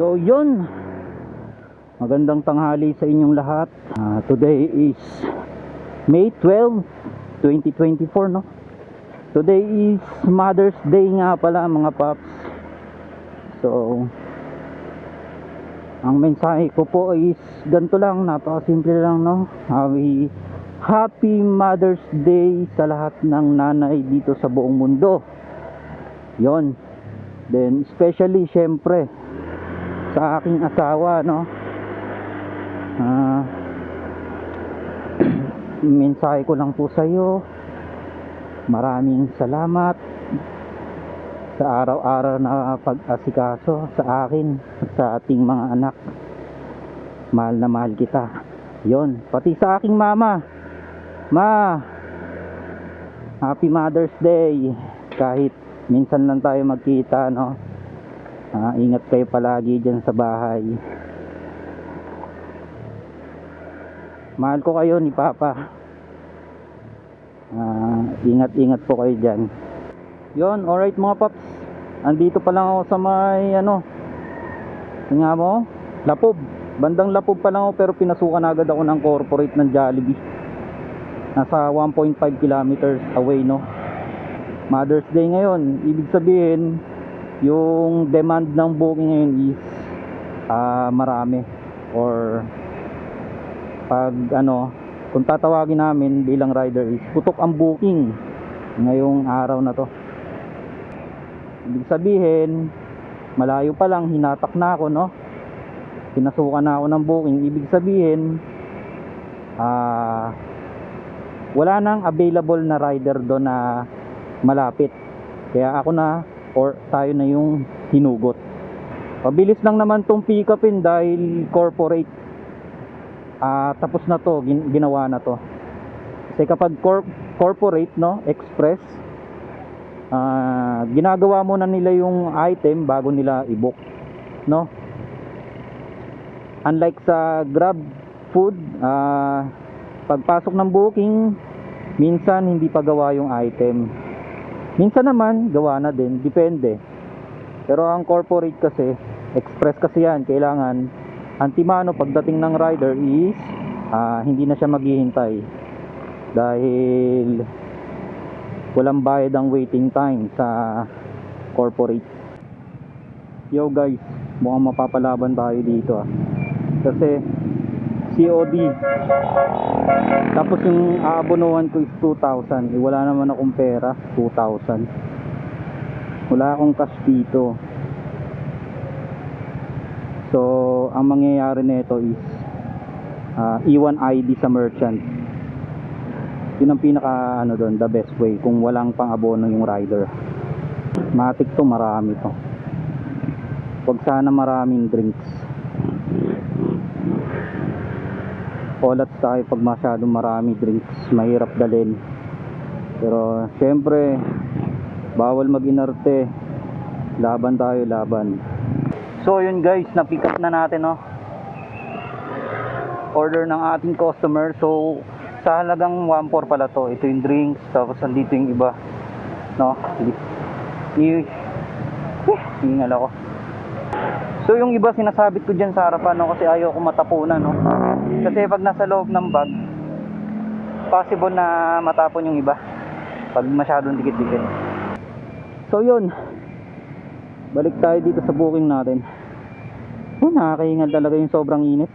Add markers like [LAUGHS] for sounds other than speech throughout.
So yun. Magandang tanghali sa inyong lahat. Ah, today is May 12, 2024 no. Today is Mother's Day nga pala mga paps. So ang mensahe ko po is ganito lang, napakasimple lang no. Happy, happy Mother's Day sa lahat ng nanay dito sa buong mundo. Yon. Then especially syempre sa aking asawa no. Ah [CLEARS THROAT] mensahe ko lang po sa iyo. Maraming salamat sa araw-araw na pag-asikaso sa akin at sa ating mga anak. Mahal na mahal kita. Yon, pati sa aking mama. Ma, Happy Mother's Day. Kahit minsan lang tayo magkita, no? Ah, ingat kayo palagi dyan sa bahay. Mahal ko kayo ni Papa. Ah, ingat-ingat po kayo dyan. Yon, alright mga paps. Andito pa lang ako sa may ano. Tingnan mo, Lapob. Bandang Lapob pa lang ako pero pinasukan agad ako ng corporate ng Jollibee. Nasa 1.5 kilometers away no. Mother's Day ngayon, ibig sabihin yung demand ng booking ngayon is ah, marami. Or pag ano kung tatawagin namin bilang rider is putok ang booking ngayong araw na to. Ibig sabihin malayo pa lang hinatak na ako no? Pinasukan na ako ng booking. Ibig sabihin ah wala nang available na rider doon na malapit. Kaya ako na or tayo na yung hinugot. Pabilis lang naman tong pick upin dahil corporate. Ah tapos na to gin- ginawa na to. Kasi kapag cor- corporate no express ah ginagawa muna nila yung item bago nila i-book no? Unlike sa grab food ah pagpasok ng booking minsan hindi pa gawa yung item minsan naman gawa na din depende. Pero ang corporate kasi express kasi yan kailangan antimano pagdating ng rider is ah, hindi na siya maghihintay. Dahil walang bayad ang waiting time sa corporate. Yo guys mukhang mapapalaban tayo dito ah. kasi COD tapos yung aabonohan ko is 2,000 eh, wala naman akong pera 2,000 wala akong cash dito So, ang mangyayari nito is ah, iwan ID sa merchant. Yun ang pinaka ano doon, the best way kung walang pang-abono yung rider. Matik to, marami to. Huwag sana maraming drinks. Olat tayo pag masyadong marami drinks, mahirap dalhin. Pero syempre, bawal mag-inarte. Laban tayo, laban. So yun guys, na-pick up na natin no. Order ng ating customer. So sa halagang 1.4 pala to. Ito yung drinks, tapos andito yung iba. No? I eh, hingal ako. So yung iba sinasabit ko dyan sa harapan no kasi ayaw ko matapunan no. Kasi pag nasa loob ng bag possible na matapon yung iba pag masyadong dikit-dikit. So yun, balik tayo dito sa booking natin oh, nakakahingal talaga yung sobrang init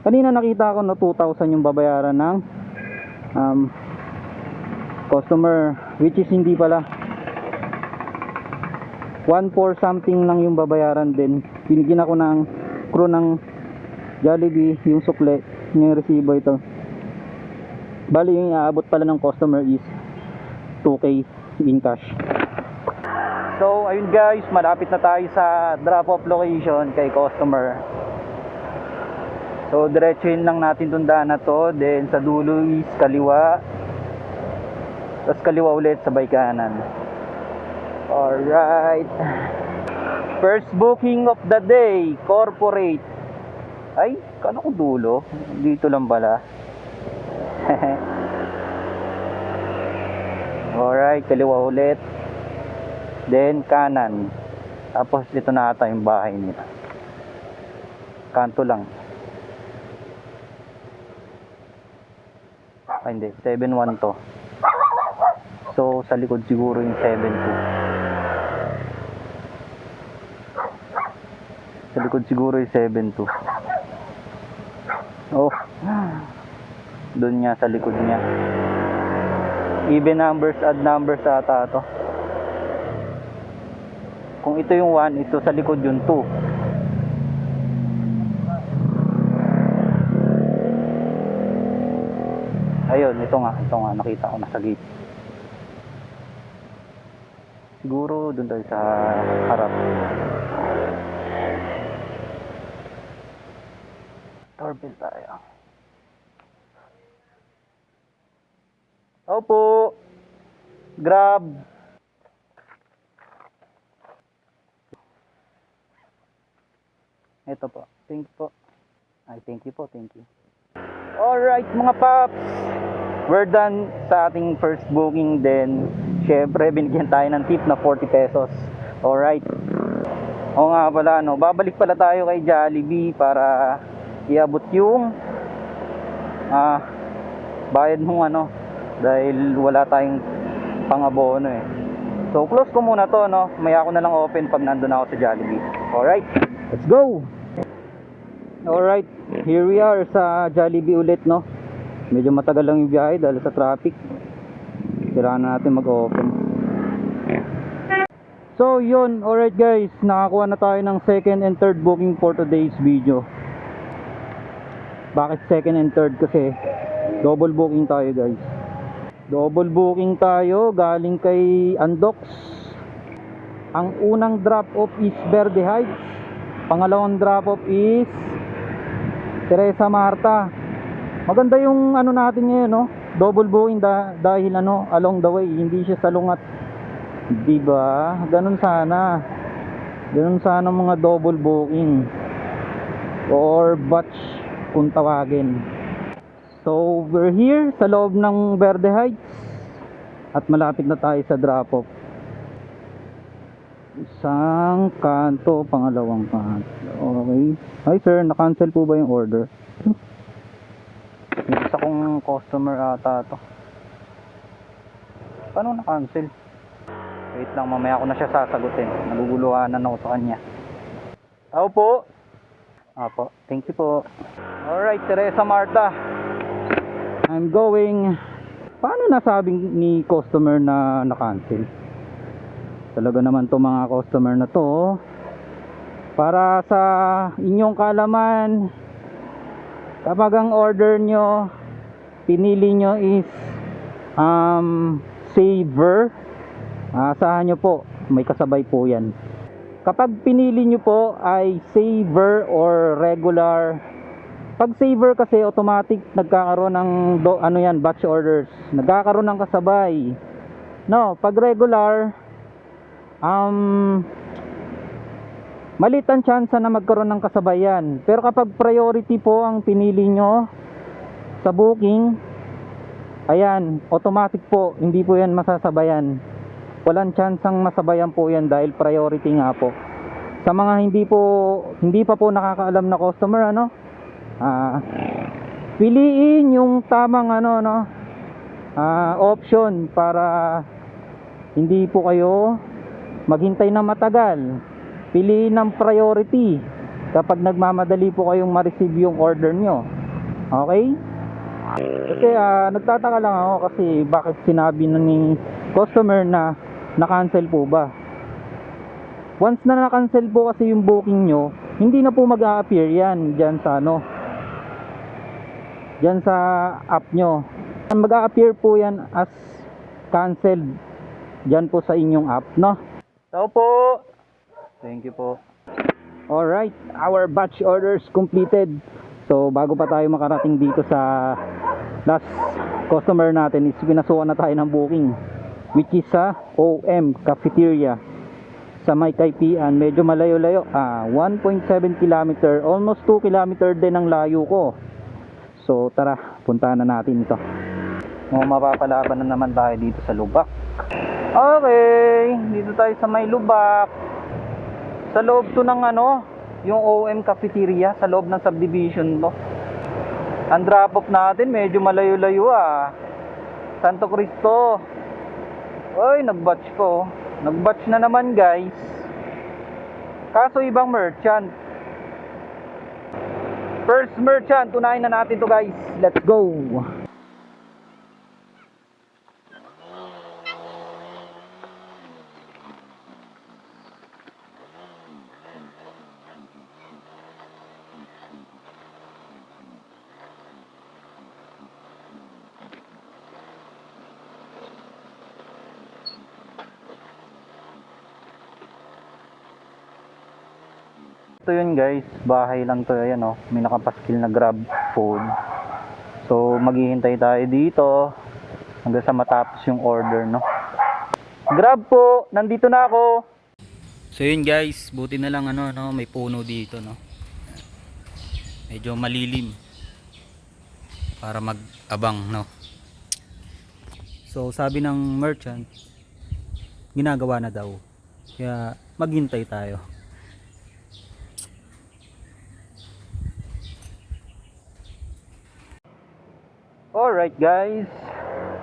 kanina nakita ko no 2,000 yung babayaran ng um, customer which is hindi pala 1 for something lang yung babayaran din binigyan ako ng crew ng Jollibee yung sukle yung resibo ito bali yung aabot pala ng customer is 2k in cash So, ayun guys, malapit na tayo sa drop-off location kay customer. So, diretsuhin lang natin itong daan na to. Then, sa dulo is kaliwa. Tapos kaliwa ulit sabay kanan. Alright. First booking of the day, corporate. Ay, kano ko dulo? Dito lang bala. [LAUGHS] Alright, kaliwa ulit. Then kanan. Tapos ito na ata yung bahay nila. Kanto lang. Ay hindi, 7-1 to. So sa likod siguro yung 7-2. Likod siguro yung 7-2. Oh. Doon niya sa likod niya. Even numbers, odd numbers ata to. Kung ito yung 1, ito sa likod yung 2. Ayun, ito nga, ito nga, nakita ko nasa gate. Siguro doon tayo sa harap. Doorbell tayo. Opo. Grab. Ito po. Thank you po. Ay, thank you po. Thank you. Alright mga paps. We're done sa ating first booking then syempre binigyan tayo ng tip na 40 pesos. Alright. Oo nga pala no, babalik pala tayo kay Jollibee para iabot yung ah bayad mong ano dahil wala tayong pangabono eh. So close ko muna to no. Maya ako na lang open pag nandun ako sa Jollibee. Alright. Let's go. Alright, here we are sa Jollibee ulit no. Medyo matagal lang yung biyahe dahil sa traffic. Kailangan na natin mag-open. So yun, alright guys, nakakuha na tayo ng second and third booking for today's video. Bakit second and third? Kasi double booking tayo guys. Double booking tayo galing kay Andox. Ang unang drop off is Verde Heights. Pangalawang drop off is Teresa Marta. Maganda yung ano natin ngayon, no? Double booking da- dahil ano, along the way, hindi siya salungat. 'Di ba? Ganun sana. Ganun sana mga double booking or batch kung tawagin. So, we're here sa loob ng Verde Heights at malapit na tayo sa drop off. Isang kanto, pangalawang kanto. Okay. Hi sir, na-cancel po ba yung order? May isa kong customer ata to. Paano na-cancel? Wait lang, mamaya ko na siya sasagutin. Naguguluhan na ako sa kanya. Ako po. Apo, thank you po. Alright, Teresa Marta. I'm going. Paano nasabing ni customer na na-cancel? Talaga naman to mga customer na to. Para sa inyong kalaman, kapag ang order nyo, pinili nyo is um, saver, asahan nyo po, may kasabay po yan. Kapag pinili nyo po ay saver or regular, pag saver kasi automatic nagkakaroon ng do, ano yan, batch orders. Nagkakaroon ng kasabay. No, pag regular, um, malit ang chance na magkaroon ng kasabayan. Pero kapag priority po ang pinili nyo sa booking, ayan, automatic po, hindi po yan masasabayan. Walang chance ang masabayan po yan dahil priority nga po. Sa mga hindi po, hindi pa po nakakaalam na customer, ano, ah, piliin yung tamang ano, no, ah, option para hindi po kayo maghintay na matagal. Piliin ng priority kapag nagmamadali po kayong ma-receive yung order nyo. Okay? Kasi ah, nagtataka lang ako kasi bakit sinabi na customer na na-cancel po ba? Once na na-cancel po kasi yung booking nyo, hindi na po mag-a-appear yan dyan sa ano, dyan sa app nyo. Mag-a-appear po yan as canceled dyan po sa inyong app, no? Tao po! Thank you po. Alright, our batch orders completed. So, bago pa tayo makarating dito sa last customer natin is pinasukan na tayo ng booking which is sa OM Cafeteria sa may Kaipian. Medyo malayo-layo. Ah, 1.7 kilometer. Almost 2 kilometer din ang layo ko. So, tara, puntahan na natin ito. O, mapapalaban na naman tayo dito sa Lubak. Okay, dito tayo sa may Lubak. Sa loob to ng ano, yung OM cafeteria, sa loob ng subdivision to. Ang drop off natin, medyo malayo-layo ah. Santo Cristo. Oy, nag-batch ko. Nag-batch na naman guys. Kaso ibang merchant. First merchant, tunayin na natin to guys. Let's go. Ito yun guys, bahay lang to ayan oh. May nakapaskil na grab food. So maghihintay tayo dito hanggang sa matapos yung order no. Grab po, nandito na ako. So yun guys, buti na lang ano no, may puno dito no. Medyo malilim para mag-abang no. So sabi ng merchant, ginagawa na daw. Kaya maghintay tayo. Alright guys,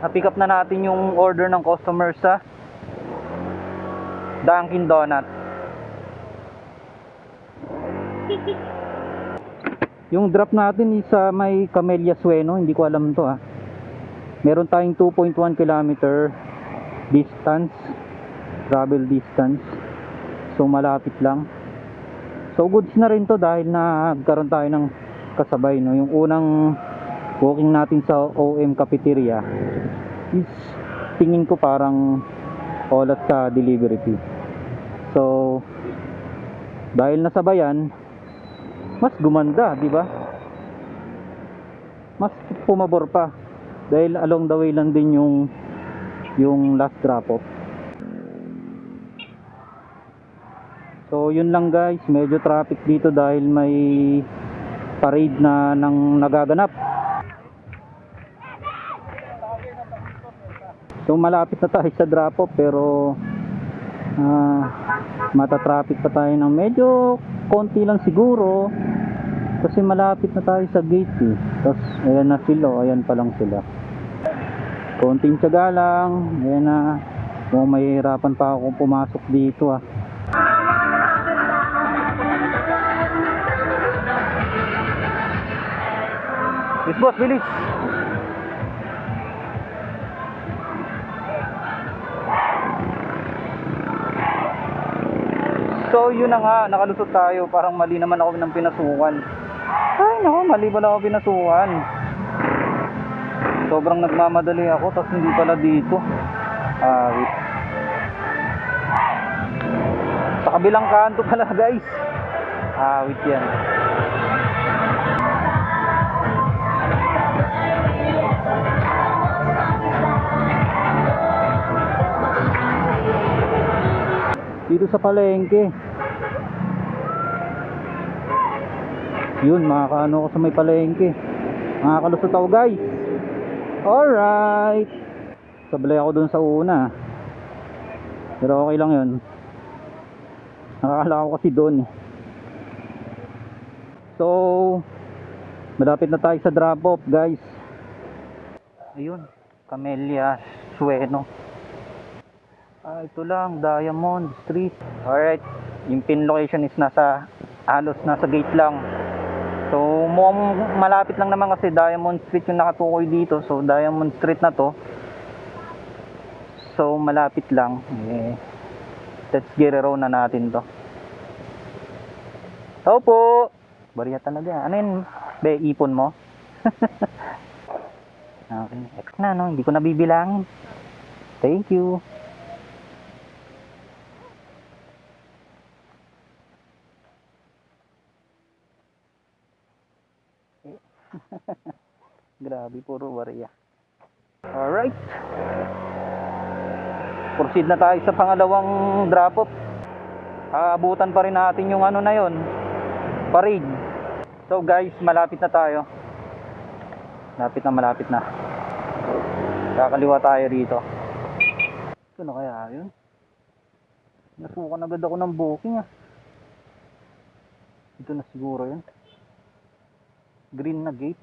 na-pick up na natin yung order ng customer sa Dunkin Donut. Yung drop natin is sa may Camellia Sueno, hindi ko alam to ah. Meron tayong 2.1 kilometer distance, travel distance. So malapit lang. So goods na rin to dahil nagkaroon tayo ng kasabay no. Yung unang walking natin sa OM cafeteria is tingin ko parang olat sa delivery fee. So dahil nasabayan, mas gumanda, di ba? Mas pumabor pa dahil along the way lang din yung yung last drop off. So yun lang guys, medyo traffic dito dahil may parade na nang nagaganap. So malapit na tayo sa drop off pero ah mata-traffic pa tayo ng medyo konti lang siguro kasi malapit na tayo sa gate eh. Tapos ayan na sila, oh, ayan pa lang sila. Konting tiyaga lang, ayan na. Kung mahihirapan pa akong pumasok dito ah. Yes boss, bilis! Yun na nga, nakalusot tayo. Parang mali naman ako ng pinasukan. Ay nako, mali pala ako pinasukan. Sobrang nagmamadali ako, tapos hindi pala dito. Ah, wait. Sa kabilang kanto pala [LAUGHS] guys. Ah, wait yan. Dito sa palengke. Yun, makakaano ako sa may palengke. Makakalusot ako guys. Alright. Sablay ako dun sa una. Pero okay lang yun. Nakakala ako kasi eh. So, malapit na tayo sa drop off guys. Ayun, Camellia Sueno. Ah, ito lang, Diamond Street. Alright, yung pin location is nasa, halos nasa gate lang. So, mukhang malapit lang naman kasi Diamond Street yung nakatukoy dito. So, Diamond Street na to. So, malapit lang. Eh, let's get on na natin to. Tao po! Bariya talaga. Ano yun? Be, ipon mo? [LAUGHS] okay. X na, no? Hindi ko nabibilangin. Thank you. [LAUGHS] Grabe, puro wariya. Alright. Proceed na tayo sa pangalawang drop-off. Aabutan pa rin natin yung ano na yon parade. So guys, malapit na tayo. Malapit na, malapit na. Kakaliwa tayo rito. Ito na kaya yun? Nasukan agad ako ng booking ah. Ito na siguro yun. Green na gate.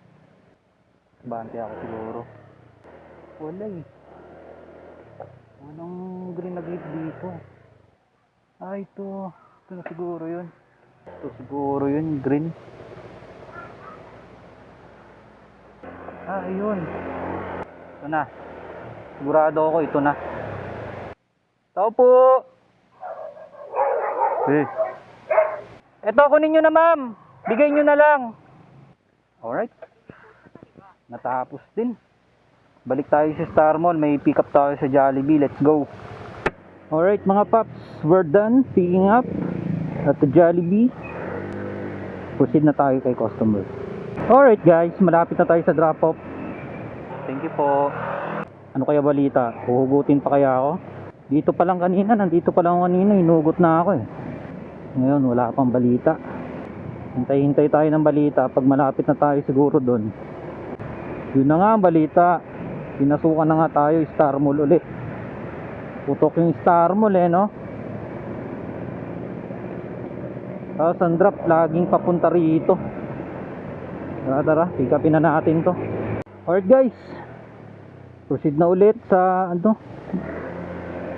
Bante ako siguro. Wala eh. Walang green na gate dito. Ah, ito. Ito na siguro yun. Ito siguro yun, green. Ah, ayun. Ito na. Sigurado ako, ito na. Tao po! Eh. Eto, kunin nyo na ma'am. Bigay nyo na lang. Alright. Natapos din. Balik tayo sa Star Mall. May pick up tayo sa Jollibee. Let's go. Alright mga paps. We're done picking up at the Jollibee. Proceed na tayo kay customer. Alright guys. Malapit na tayo sa drop off. Thank you po. Ano kaya balita? Huhugutin pa kaya ako? Dito pa lang kanina. Nandito pa lang kanina. Inugot na ako eh. Ngayon, wala pang balita. Hintay-hintay tayo ng balita pag malapit na tayo siguro doon. Yun na nga ang balita. Pinasukan na nga tayo, Star Mall ulit. Putok yung Star Mall eh, no? Tapos ang drop, laging papunta rito. Tara, tara, pick upin na natin to. Alright guys, proceed na ulit sa, ano,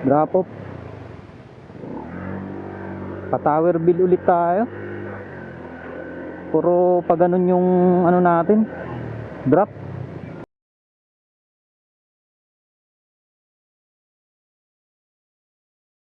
drop off. Pa-tower bill ulit tayo. Puro pa ganun yung ano natin. Drop.